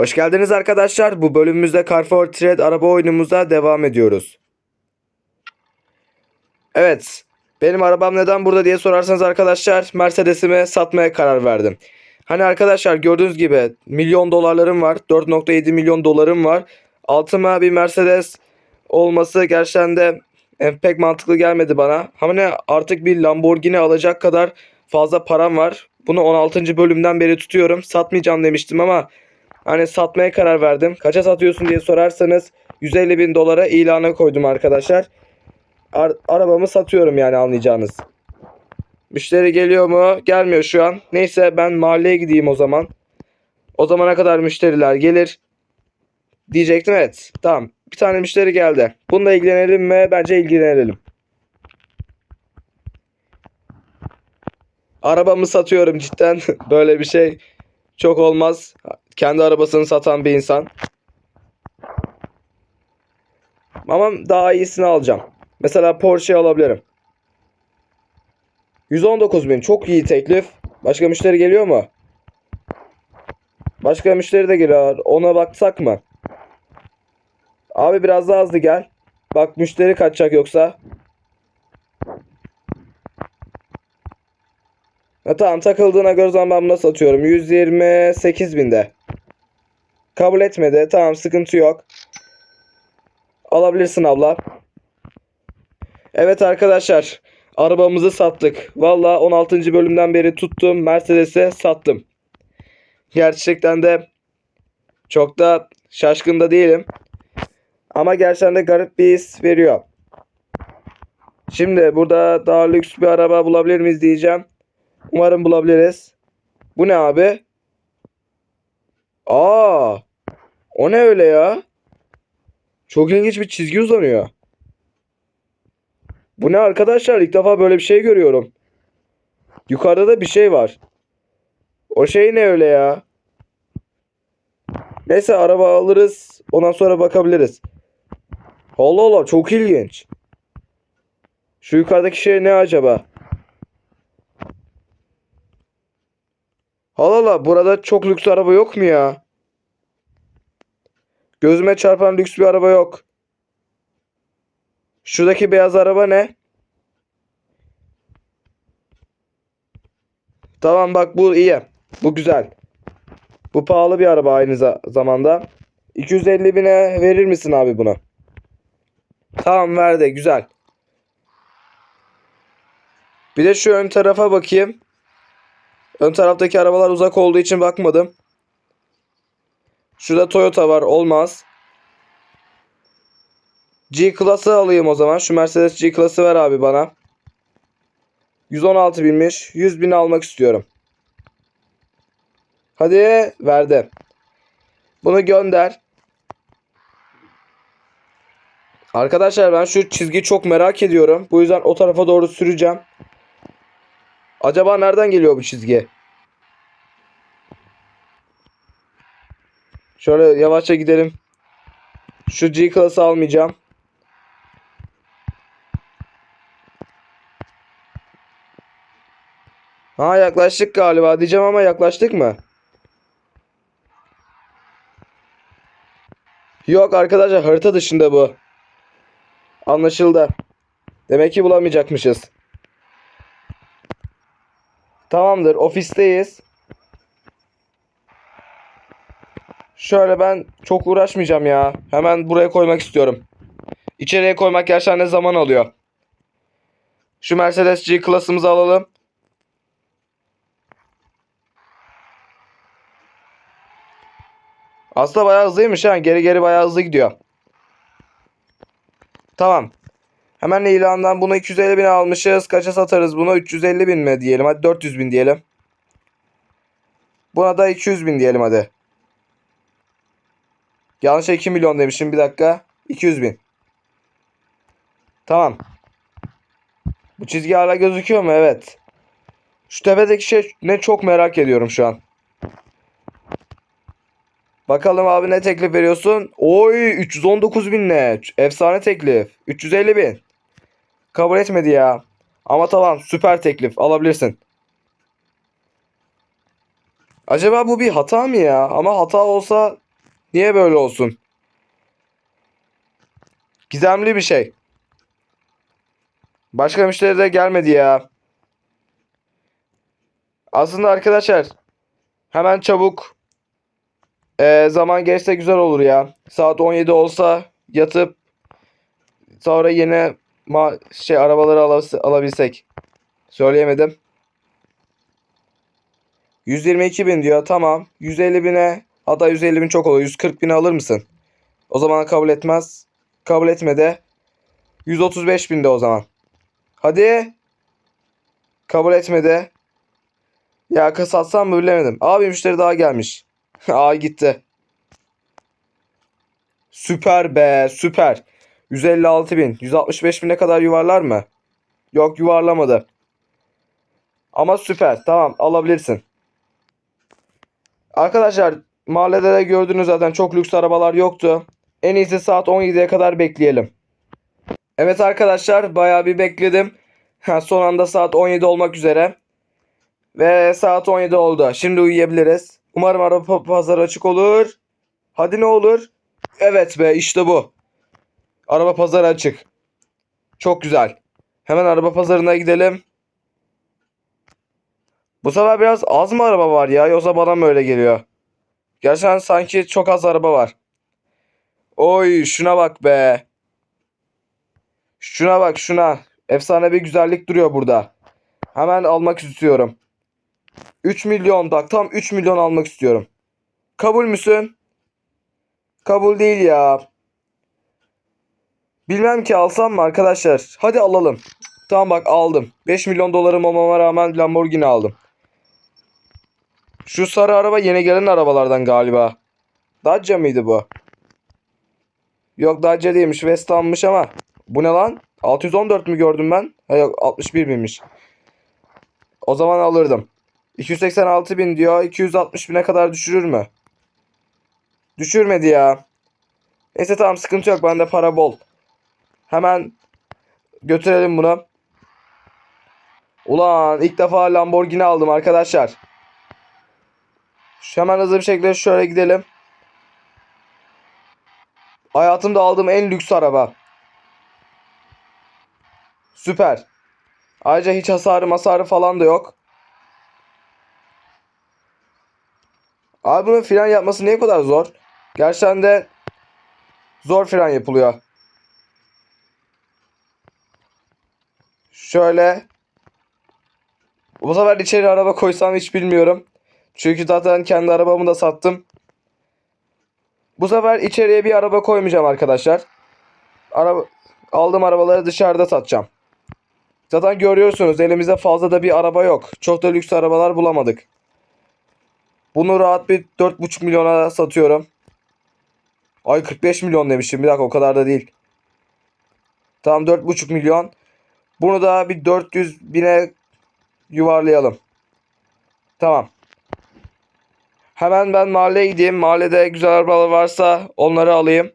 Hoş geldiniz arkadaşlar. Bu bölümümüzde Car for Trade araba oyunumuza devam ediyoruz. Evet. Benim arabam neden burada diye sorarsanız arkadaşlar Mercedes'imi satmaya karar verdim. Hani arkadaşlar gördüğünüz gibi milyon dolarlarım var. 4.7 milyon dolarım var. Altıma bir Mercedes olması gerçekten de e, pek mantıklı gelmedi bana. Hani artık bir Lamborghini alacak kadar fazla param var. Bunu 16. bölümden beri tutuyorum. Satmayacağım demiştim ama Hani satmaya karar verdim. Kaça satıyorsun diye sorarsanız 150 bin dolara ilana koydum arkadaşlar. Ar- arabamı satıyorum yani anlayacağınız. Müşteri geliyor mu? Gelmiyor şu an. Neyse ben mahalleye gideyim o zaman. O zamana kadar müşteriler gelir. Diyecektim evet. Tamam. Bir tane müşteri geldi. Bununla ilgilenelim mi? Bence ilgilenelim. Arabamı satıyorum cidden. Böyle bir şey çok olmaz. Kendi arabasını satan bir insan. Ama daha iyisini alacağım. Mesela Porsche alabilirim. 119 bin. Çok iyi teklif. Başka müşteri geliyor mu? Başka müşteri de geliyor. Ona baksak mı? Abi biraz daha hızlı gel. Bak müşteri kaçacak yoksa. Ha, tamam takıldığına göre zaman ben buna satıyorum. 128 binde. Kabul etmedi. Tamam sıkıntı yok. Alabilirsin abla. Evet arkadaşlar. Arabamızı sattık. Valla 16. bölümden beri tuttum. Mercedes'e sattım. Gerçekten de çok da şaşkın da değilim. Ama gerçekten de garip bir his veriyor. Şimdi burada daha lüks bir araba bulabilir miyiz diyeceğim. Umarım bulabiliriz. Bu ne abi? Aa! O ne öyle ya? Çok ilginç bir çizgi uzanıyor. Bu ne arkadaşlar? İlk defa böyle bir şey görüyorum. Yukarıda da bir şey var. O şey ne öyle ya? Neyse araba alırız. Ondan sonra bakabiliriz. Allah Allah çok ilginç. Şu yukarıdaki şey ne acaba? Allah burada çok lüks araba yok mu ya? Gözüme çarpan lüks bir araba yok. Şuradaki beyaz araba ne? Tamam bak bu iyi. Bu güzel. Bu pahalı bir araba aynı za- zamanda. 250 bine verir misin abi bunu? Tamam verdi güzel. Bir de şu ön tarafa bakayım. Ön taraftaki arabalar uzak olduğu için bakmadım. Şurada Toyota var. Olmaz. G Class'ı alayım o zaman. Şu Mercedes G Class'ı ver abi bana. 116 binmiş. 100 bin almak istiyorum. Hadi verdi. Bunu gönder. Arkadaşlar ben şu çizgiyi çok merak ediyorum. Bu yüzden o tarafa doğru süreceğim. Acaba nereden geliyor bu çizgi? Şöyle yavaşça gidelim. Şu G Class'ı almayacağım. Ha yaklaştık galiba diyeceğim ama yaklaştık mı? Yok arkadaşlar harita dışında bu. Anlaşıldı. Demek ki bulamayacakmışız. Tamamdır ofisteyiz. Şöyle ben çok uğraşmayacağım ya. Hemen buraya koymak istiyorum. İçeriye koymak gerçekten ne zaman alıyor. Şu Mercedes G klasımızı alalım. Aslında bayağı hızlıymış ha. Geri geri bayağı hızlı gidiyor. Tamam. Hemen ilandan bunu 250 bin almışız. Kaça satarız bunu? 350 bin mi diyelim? Hadi 400 bin diyelim. Buna da 200 bin diyelim hadi. Yanlış 2 milyon demişim. Bir dakika. 200 bin. Tamam. Bu çizgi hala gözüküyor mu? Evet. Şu tepedeki şey ne çok merak ediyorum şu an. Bakalım abi ne teklif veriyorsun? Oy 319 bin ne? Efsane teklif. 350 bin. Kabul etmedi ya. Ama tamam süper teklif alabilirsin. Acaba bu bir hata mı ya? Ama hata olsa Niye böyle olsun? Gizemli bir şey. Başka müşteri de gelmedi ya. Aslında arkadaşlar hemen çabuk eee, zaman geçse güzel olur ya. Saat 17 olsa yatıp sonra yine ma şey arabaları alabs- alabilsek. Söyleyemedim. 122 bin diyor. Tamam. 150 bine hatta 150 bin çok olur. 140 bine alır mısın? O zaman kabul etmez. Kabul etmedi. 135 bin de o zaman. Hadi. Kabul etmedi. Ya kısaltsam mı bilemedim. Abi müşteri daha gelmiş. Aa gitti. Süper be süper. 156 bin. 165 bine kadar yuvarlar mı? Yok yuvarlamadı. Ama süper. Tamam alabilirsin. Arkadaşlar mahallede de gördünüz zaten çok lüks arabalar yoktu. En iyisi saat 17'ye kadar bekleyelim. Evet arkadaşlar bayağı bir bekledim. Son anda saat 17 olmak üzere. Ve saat 17 oldu. Şimdi uyuyabiliriz. Umarım araba pazarı açık olur. Hadi ne olur. Evet be işte bu. Araba pazarı açık. Çok güzel. Hemen araba pazarına gidelim. Bu sefer biraz az mı araba var ya? Yoksa bana mı öyle geliyor? Gerçekten sanki çok az araba var. Oy şuna bak be. Şuna bak şuna. Efsane bir güzellik duruyor burada. Hemen almak istiyorum. 3 milyon bak tam 3 milyon almak istiyorum. Kabul müsün? Kabul değil ya. Bilmem ki alsam mı arkadaşlar. Hadi alalım. Tamam bak aldım. 5 milyon dolarım olmama rağmen Lamborghini aldım. Şu sarı araba yeni gelen arabalardan galiba. Dacia mıydı bu? Yok Dacia değilmiş. Vesta'mış ama. Bu ne lan? 614 mü gördüm ben? Ha yok 61 binmiş. O zaman alırdım. 286 bin diyor. 260 bine kadar düşürür mü? Düşürmedi ya. Neyse tamam sıkıntı yok. Bende para bol. Hemen götürelim bunu. Ulan ilk defa Lamborghini aldım arkadaşlar. Hemen hızlı bir şekilde şöyle gidelim. Hayatımda aldığım en lüks araba. Süper. Ayrıca hiç hasarı masarı falan da yok. Abi bunun fren yapması niye kadar zor? Gerçekten de zor fren yapılıyor. Şöyle. Bu sefer içeri araba koysam hiç bilmiyorum. Çünkü zaten kendi arabamı da sattım. Bu sefer içeriye bir araba koymayacağım arkadaşlar. Araba aldığım arabaları dışarıda satacağım. Zaten görüyorsunuz elimizde fazla da bir araba yok. Çok da lüks arabalar bulamadık. Bunu rahat bir 4,5 milyona satıyorum. Ay 45 milyon demiştim. Bir dakika o kadar da değil. Tamam 4,5 milyon. Bunu da bir 400 bine yuvarlayalım. Tamam. Hemen ben mahalleye gideyim. Mahallede güzel arabalar varsa onları alayım.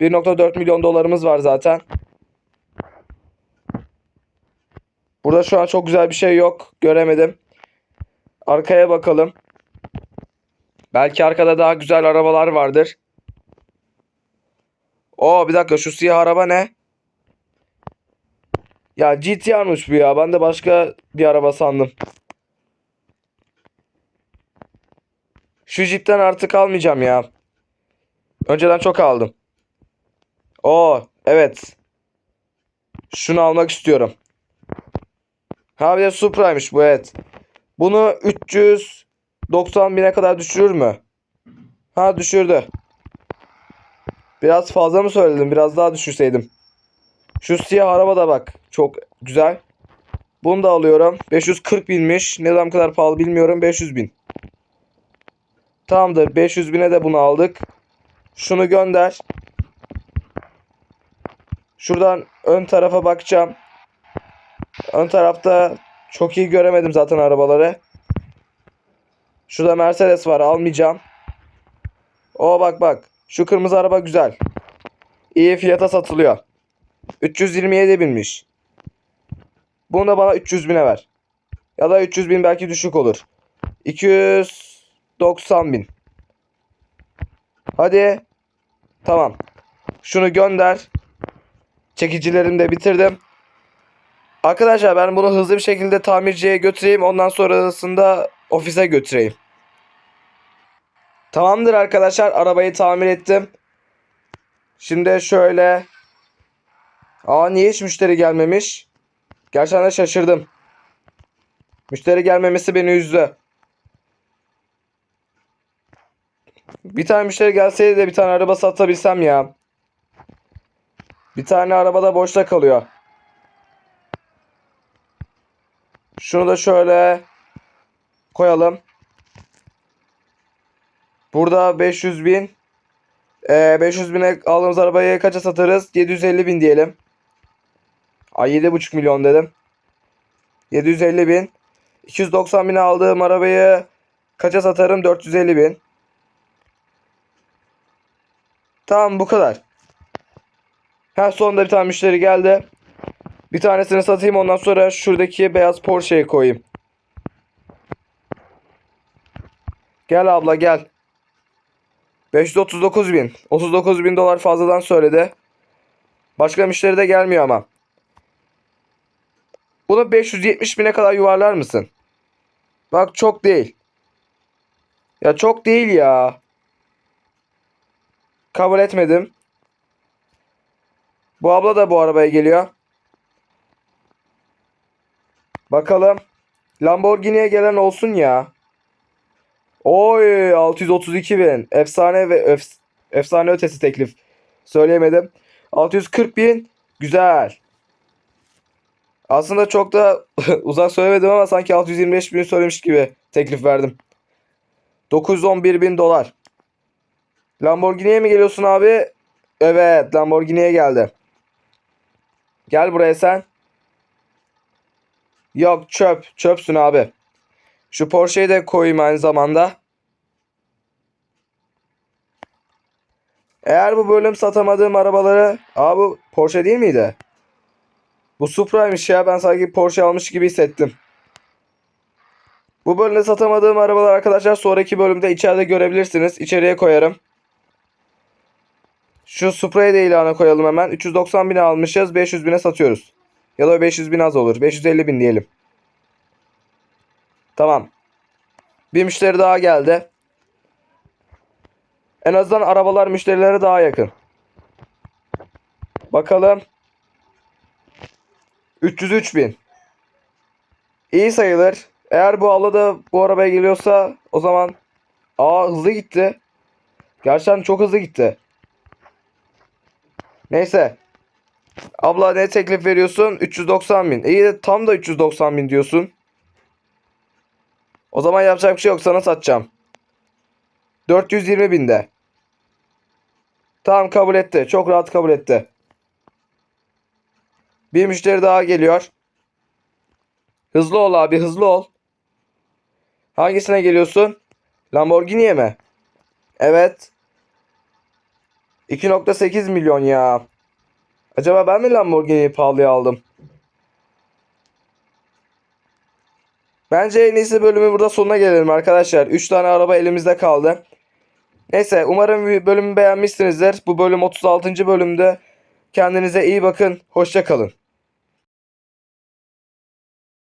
1.4 milyon dolarımız var zaten. Burada şu an çok güzel bir şey yok. Göremedim. Arkaya bakalım. Belki arkada daha güzel arabalar vardır. Oo bir dakika şu siyah araba ne? Ya GTR'mış bu ya. Ben de başka bir araba sandım. Şu Jeep'ten artık almayacağım ya. Önceden çok aldım. Oo evet. Şunu almak istiyorum. Ha bir de Supra'ymış bu evet. Bunu 390 bine kadar düşürür mü? Ha düşürdü. Biraz fazla mı söyledim? Biraz daha düşürseydim. Şu siyah araba da bak. Çok güzel. Bunu da alıyorum. 540 binmiş. Neden bu kadar pahalı bilmiyorum. 500 bin. Tamamdır. 500 bine de bunu aldık. Şunu gönder. Şuradan ön tarafa bakacağım. Ön tarafta çok iyi göremedim zaten arabaları. Şurada Mercedes var. Almayacağım. O bak bak. Şu kırmızı araba güzel. İyi fiyata satılıyor. 327 binmiş. Bunu da bana 300 bine ver. Ya da 300 bin belki düşük olur. 290 bin. Hadi. Tamam. Şunu gönder. Çekicilerimi de bitirdim. Arkadaşlar ben bunu hızlı bir şekilde tamirciye götüreyim. Ondan sonrasında ofise götüreyim. Tamamdır arkadaşlar. Arabayı tamir ettim. Şimdi şöyle. Aa niye hiç müşteri gelmemiş? Gerçekten şaşırdım. Müşteri gelmemesi beni üzdü. Bir tane müşteri gelseydi de bir tane araba satabilsem ya. Bir tane arabada boşta kalıyor. Şunu da şöyle koyalım. Burada 500 bin. Ee, 500 bine aldığımız arabayı kaça satarız? 750 bin diyelim. Ay 7,5 milyon dedim. 750 bin. 290 bine aldığım arabayı kaça satarım? 450 bin. Tamam bu kadar. Ha sonunda bir tane müşteri geldi. Bir tanesini satayım ondan sonra şuradaki beyaz Porsche'yi koyayım. Gel abla gel. 539 bin. 39 bin dolar fazladan söyledi. Başka müşteri de gelmiyor ama. Bunu 570 bine kadar yuvarlar mısın? Bak çok değil. Ya çok değil ya. Kabul etmedim. Bu abla da bu arabaya geliyor. Bakalım. Lamborghini'ye gelen olsun ya. Oy 632 bin. Efsane ve ef- efsane ötesi teklif. Söyleyemedim. 640 bin. Güzel. Aslında çok da uzak söylemedim ama sanki 625 bin söylemiş gibi teklif verdim. 911 bin dolar. Lamborghini'ye mi geliyorsun abi? Evet Lamborghini'ye geldi. Gel buraya sen. Yok çöp. Çöpsün abi. Şu Porsche'yi de koyayım aynı zamanda. Eğer bu bölüm satamadığım arabaları... Aa bu Porsche değil miydi? Bu Supra'ymış ya. Ben sanki Porsche almış gibi hissettim. Bu bölümde satamadığım arabalar arkadaşlar sonraki bölümde içeride görebilirsiniz. İçeriye koyarım. Şu Supra'yı da ilana koyalım hemen. 390 bine almışız. 500 bine satıyoruz. Ya da 500 bin az olur. 550 bin diyelim. Tamam. Bir müşteri daha geldi. En azından arabalar müşterilere daha yakın. Bakalım. 303 bin. İyi sayılır. Eğer bu abla da bu arabaya geliyorsa o zaman aa hızlı gitti. Gerçekten çok hızlı gitti. Neyse. Abla ne teklif veriyorsun? 390 bin. İyi de tam da 390 bin diyorsun. O zaman yapacak bir şey yok. Sana satacağım. 420 binde. Tamam kabul etti. Çok rahat kabul etti. Bir müşteri daha geliyor. Hızlı ol abi hızlı ol. Hangisine geliyorsun? Lamborghini'ye mi? Evet. 2.8 milyon ya. Acaba ben mi Lamborghini'yi pahalıya aldım? Bence en iyisi bölümü burada sonuna gelelim arkadaşlar. 3 tane araba elimizde kaldı. Neyse umarım bölümü beğenmişsinizdir. Bu bölüm 36. bölümde. Kendinize iyi bakın. Hoşça kalın.